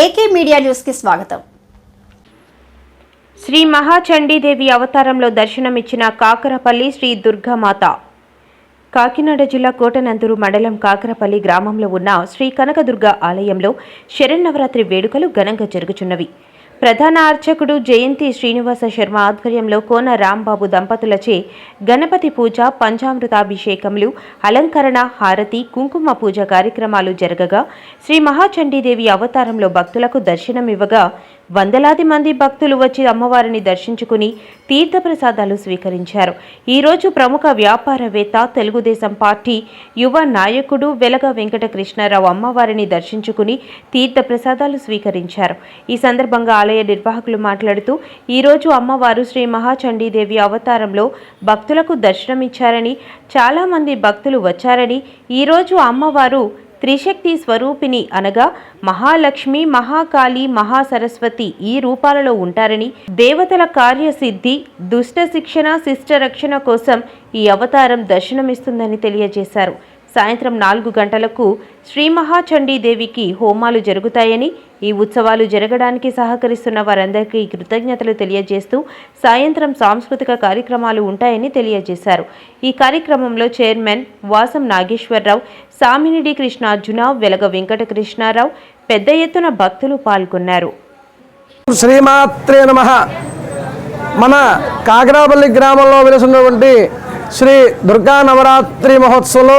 AK media న్యూస్కి స్వాగతం. శ్రీ మహాచండీదేవి అవతారంలో దర్శనమిచ్చిన కాకరపల్లి శ్రీ దుర్గామాత. కాకినాడ జిల్లా కోటనందూరు మండలం కాకరపల్లి గ్రామంలో ఉన్న శ్రీ కనకదుర్గ ఆలయంలో శరన్నవరాత్రి వేడుకలు ఘనంగా జరుగుచున్నవి. ప్రధాన అర్చకుడు జయంతి శ్రీనివాస శర్మ ఆధ్వర్యంలో కోన రాంబాబు దంపతులచే గణపతి పూజ పంచామృతాభిషేకములు అలంకరణ హారతి కుంకుమ పూజ కార్యక్రమాలు జరగగా శ్రీ మహాచండీదేవి అవతారంలో భక్తులకు దర్శనమివ్వగా వందలాది మంది భక్తులు వచ్చి అమ్మవారిని దర్శించుకుని తీర్థప్రసాదాలు స్వీకరించారు. ఈరోజు ప్రముఖ వ్యాపారవేత్త తెలుగుదేశం పార్టీ యువ నాయకుడు వెలగ వెంకట కృష్ణారావు అమ్మవారిని దర్శించుకుని తీర్థప్రసాదాలు స్వీకరించారు. ఈ సందర్భంగా ఆలయ నిర్వాహకులు మాట్లాడుతూ ఈరోజు అమ్మవారు శ్రీ మహాచండీదేవి అవతారంలో భక్తులకు దర్శనమిచ్చారని చాలామంది భక్తులు వచ్చారని ఈరోజు అమ్మవారు త్రిశక్తి స్వరూపిణి అనగా మహాలక్ష్మి మహాకాళి మహాసరస్వతి ఈ రూపాలలో ఉంటారని దేవతల కార్యసిద్ధి దుష్ట శిక్షణ శిష్ట రక్షణ కోసం ఈ అవతారం దర్శనమిస్తుందని తెలియజేశారు. సాయంత్రం నాలుగు గంటలకు శ్రీ మహాచండీదేవికి హోమాలు జరుగుతాయని ఈ ఉత్సవాలు జరగడానికి సహకరిస్తున్న వారందరికీ కృతజ్ఞతలు తెలియజేస్తూ సాయంత్రం సాంస్కృతిక కార్యక్రమాలు ఉంటాయని తెలియజేశారు. ఈ కార్యక్రమంలో చైర్మన్ వాసం నాగేశ్వరరావు సామినిడి కృష్ణార్జున వెలగ వెంకట కృష్ణారావు పెద్ద ఎత్తున భక్తులు పాల్గొన్నారు. శ్రీమాత్రే నమ. మన కాకరాపల్లి గ్రామంలో వెలుసున్నటువంటి శ్రీ దుర్గా నవరాత్రి మహోత్సవంలో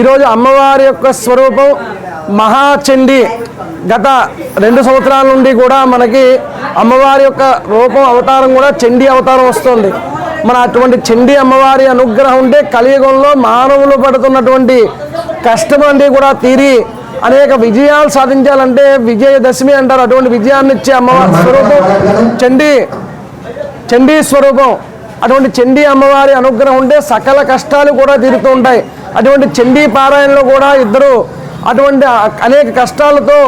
ఈరోజు అమ్మవారి యొక్క స్వరూపం మహాచండి గత రెండు సంవత్సరాల నుండి కూడా మనకి అమ్మవారి యొక్క రూపం అవతారం కూడా చండీ అవతారం వస్తుంది. మన అటువంటి చండీ అమ్మవారి అనుగ్రహం ఉంటే కలియుగంలో మానవులు పడుతున్నటువంటి కష్టమండి కూడా తీరి అనేక విజయాలు సాధించాలంటే విజయదశమి అంటారు. అటువంటి విజయాన్ని ఇచ్చే అమ్మవారి స్వరూపం చండీ. చండీ స్వరూపం. అటువంటి చండీ అమ్మవారి అనుగ్రహం ఉంటే సకల కష్టాలు కూడా తీరుతూ ఉంటాయి. అటువంటి చండీ పారాయణలో కూడా ఇద్దరు అటువంటి అనేక కష్టాలతో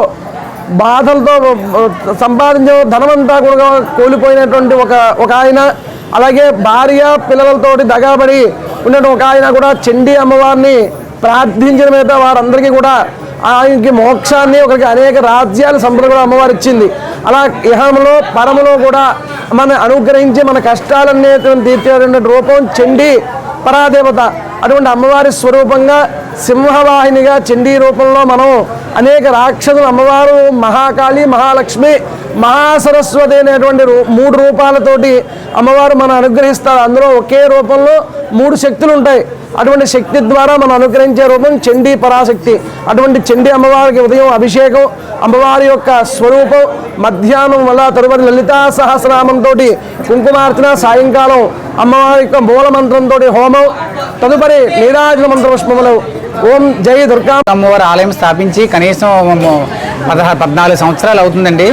బాధలతో సంపాదించిన ధనమంతా కూడా కోల్పోయినటువంటి ఒక ఒక ఆయన. అలాగే భార్య పిల్లలతోటి దగాబడి ఉన్నటువంటి ఒక ఆయన కూడా చండీ అమ్మవారిని ప్రార్థించిన మీద వారందరికీ కూడా ఆయనకి మోక్షాన్ని ఒకరికి అనేక రాజ్యాలు సంపద కూడా అమ్మవారు ఇచ్చింది. అలా ఇహంలో పరములో కూడా మన అనుగ్రహించి మన కష్టాలన్నీ తీర్చేటువంటి రూపం చండీ పరాదేవత. అటువంటి అమ్మవారి స్వరూపంగా సింహవాహినిగా చండీ రూపంలో మనం అనేక రాక్షసులు అమ్మవారు మహాకాళి మహాలక్ష్మి మహాసరస్వతి అనేటువంటి రూ- మూడు రూపాలతోటి అమ్మవారు మనం అనుగ్రహిస్తారు. అందులో ఒకే రూపంలో మూడు శక్తులు ఉంటాయి అటువంటి శక్తి ద్వారా మనం అనుగ్రహించే రూపం చండీ పరాశక్తి. అటువంటి చండీ అమ్మవారికి ఉదయం అభిషేకం అమ్మవారి యొక్క స్వరూపం మధ్యాహ్నం వల్ల తరువాత లలితా సహస్రనామంతో కుంకుమార్చన సాయంకాలం అమ్మవారి యొక్క మూల మంత్రంతో హోమం తదుపరి నీరాజన మంత్ర పుష్పములు ఓం జై దుర్గా. అమ్మవారి ఆలయం స్థాపించి కనీసం పదహారు పద్నాలుగు సంవత్సరాలు అవుతుందండి.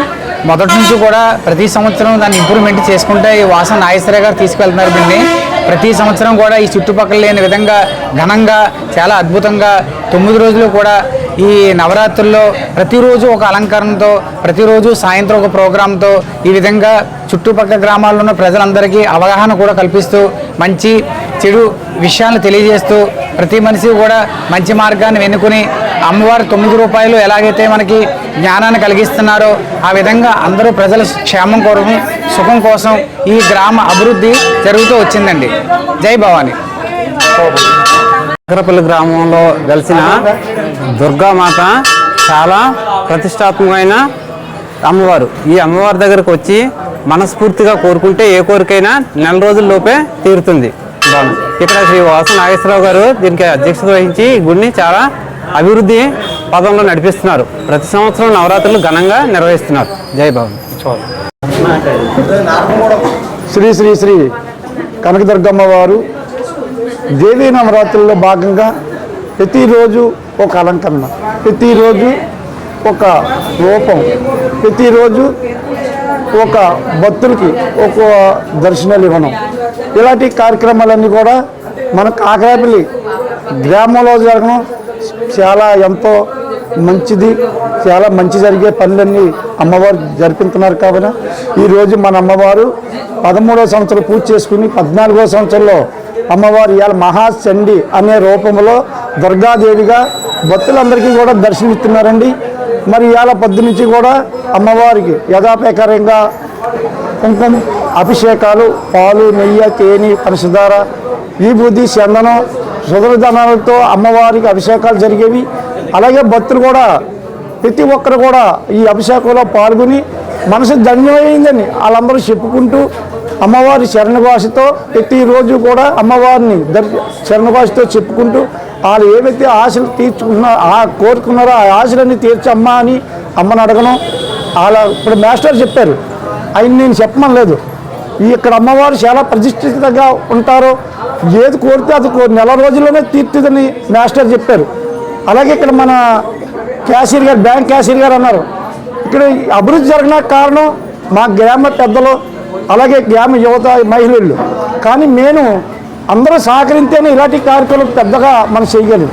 మొదటి నుంచి కూడా ప్రతి సంవత్సరం దాన్ని ఇంప్రూవ్మెంట్ చేసుకుంటే ఈ వాసన నాగేశ్వర గారు తీసుకెళ్తున్నారు దీన్ని ప్రతి సంవత్సరం కూడా ఈ చుట్టుపక్కల లేని విధంగా ఘనంగా చాలా అద్భుతంగా తొమ్మిది రోజులు కూడా ఈ నవరాత్రుల్లో ప్రతిరోజు ఒక అలంకరణతో ప్రతిరోజు సాయంత్రం ఒక ప్రోగ్రాంతో ఈ విధంగా చుట్టుపక్కల గ్రామాల్లో ఉన్న ప్రజలందరికీ అవగాహన కూడా కల్పిస్తూ మంచి చెడు విషయాలను తెలియజేస్తూ ప్రతి మనిషి కూడా మంచి మార్గాన్ని వెన్నుకుని అమ్మవారు తొమ్మిది రూపాయలు ఎలాగైతే మనకి జ్ఞానాన్ని కలిగిస్తున్నారో ఆ విధంగా అందరూ ప్రజల క్షేమం కోసం సుఖం కోసం ఈ గ్రామ అభివృద్ధి జరుగుతూ వచ్చిందండి. జై భవాని. నగరపల్లి గ్రామంలో వెలిసిన దుర్గామాత చాలా ప్రతిష్టాత్మకమైన అమ్మవారు. ఈ అమ్మవారి దగ్గరకు వచ్చి మనస్ఫూర్తిగా కోరుకుంటే ఏ కోరికైనా నెల రోజుల్లోపే తీరుతుంది. ఇక్కడ శ్రీ వాసు నాగేశ్వరరావు గారు దీనికి అధ్యక్షత వహించి గుడిని చాలా అభివృద్ధి పదంలో నడిపిస్తున్నారు. ప్రతి సంవత్సరం నవరాత్రులు ఘనంగా నిర్వహిస్తున్నారు. జై భవన్. శ్రీ శ్రీ శ్రీ కనకదుర్గమ్మ వారు దేవీ నవరాత్రుల్లో భాగంగా ప్రతిరోజు ఒక అలంకరణ ప్రతిరోజు ఒక రూపం ప్రతిరోజు ఒక భక్తులకి ఒక దర్శనాలు ఇవ్వడం. ఇలాంటి కార్యక్రమాలన్నీ కూడా మన కాకరాపల్లి గ్రామంలో జరగడం చాలా ఎంతో మంచిది చాలా మంచి జరిగే పనులన్నీ అమ్మవారు జరిపిస్తున్నారు కావున ఈరోజు మన అమ్మవారు పదమూడవ సంవత్సరం పూజ చేసుకుని పద్నాలుగో సంవత్సరంలో అమ్మవారు ఇవాళ మహాచండి అనే రూపంలో దుర్గాదేవిగా భక్తులందరికీ కూడా దర్శనమిస్తున్నారండి. మరి ఇవాళ పొద్దు నుంచి కూడా అమ్మవారికి యథాపేకరంగా కుంకుమ అభిషేకాలు పాలు నెయ్యి తేనె పంచదార విభూతి చందనం సుదరధనాలతో అమ్మవారికి అభిషేకాలు జరిగేవి. అలాగే భక్తులు కూడా ప్రతి ఒక్కరు కూడా ఈ అభిషేకంలో పాల్గొని మనసు ధన్యమైందని వాళ్ళందరూ చెప్పుకుంటూ అమ్మవారి శరణభాషతో ప్రతిరోజు కూడా అమ్మవారిని శరణభాషతో చెప్పుకుంటూ వాళ్ళు ఏవైతే ఆశలు తీర్చుకున్నారో ఆ కోరుకున్నారో ఆ ఆశలన్నీ తీర్చమ్మా అని అమ్మని అడగడం వాళ్ళ ఇప్పుడు మాస్టర్ చెప్పారు ఆయన నేను చెప్పమని లేదు ఇక్కడ అమ్మవారు చాలా ప్రతిష్ఠితంగా ఉంటారు. ఏది కోరితే అది నెల రోజుల్లోనే తీర్చుదని మాస్టర్ చెప్పారు. అలాగే ఇక్కడ మన క్యాషియర్ గారు బ్యాంక్ క్యాషియర్ గారు అన్నారు. ఇక్కడ అభివృద్ధి జరిగిన కారణం మా గ్రామ పెద్దలు అలాగే గ్రామ యువత మహిళలు. కానీ నేను అందరూ సహకరింతేనే ఇలాంటి కార్యక్రమాలు పెద్దగా మనం చేయగలం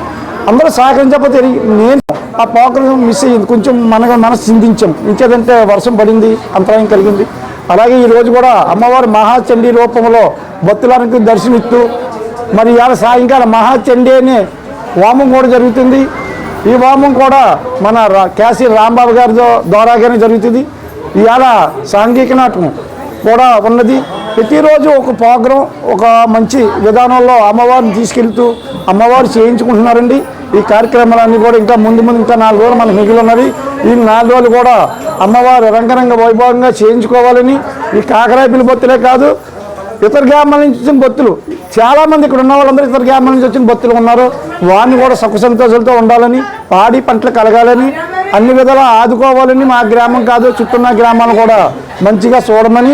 అందరూ సహకరించకపోతే నేను ఆ పోకరం మిస్ అయ్యింది. కొంచెం మనగా మనసు చింతించాం ఇంకేదంటే వర్షం పడింది అంతరాయం కలిగింది. అలాగే ఈరోజు కూడా అమ్మవారి మహాచండీ రూపంలో భక్తులకు దర్శనమిస్తూ మరి ఇవాళ సాయంకాలం మహాచండీ అనే వామం కూడా జరుగుతుంది. ఈ వామం కూడా మన రా- కాశీ రాంబాబు గారి ద్వారాగానే జరుగుతుంది. ఇవాళ సాంఘిక నాటకం కూడా ఉన్నది. ప్రతిరోజు ఒక ప్రోగ్రాం ఒక మంచి విధానంలో అమ్మవారిని తీసుకెళ్తూ అమ్మవారు చేయించుకుంటున్నారండి. ఈ కార్యక్రమాలన్నీ కూడా ఇంకా ముందు ముందు ఇంకా నాలుగు రోజులు మనకు మిగిలి ఉన్నది ఈ నాలుగు రోజులు కూడా అమ్మవారు రంగరంగ వైభవంగా చేయించుకోవాలని ఈ కాకరాపిల్లి బొత్తులే కాదు ఇతర గ్రామాల నుంచి వచ్చిన భక్తులు చాలామంది ఇక్కడ ఉన్న వాళ్ళందరూ ఇతర గ్రామాల నుంచి వచ్చిన భక్తులు ఉన్నారు. వారిని కూడా సుఖ సంతోషాలతో ఉండాలని పాడి పంటలు కలగాలని అన్ని విధాలా ఆదుకోవాలని మా గ్రామం కాదు చుట్టూన్న గ్రామాలు కూడా మంచిగా చూడమని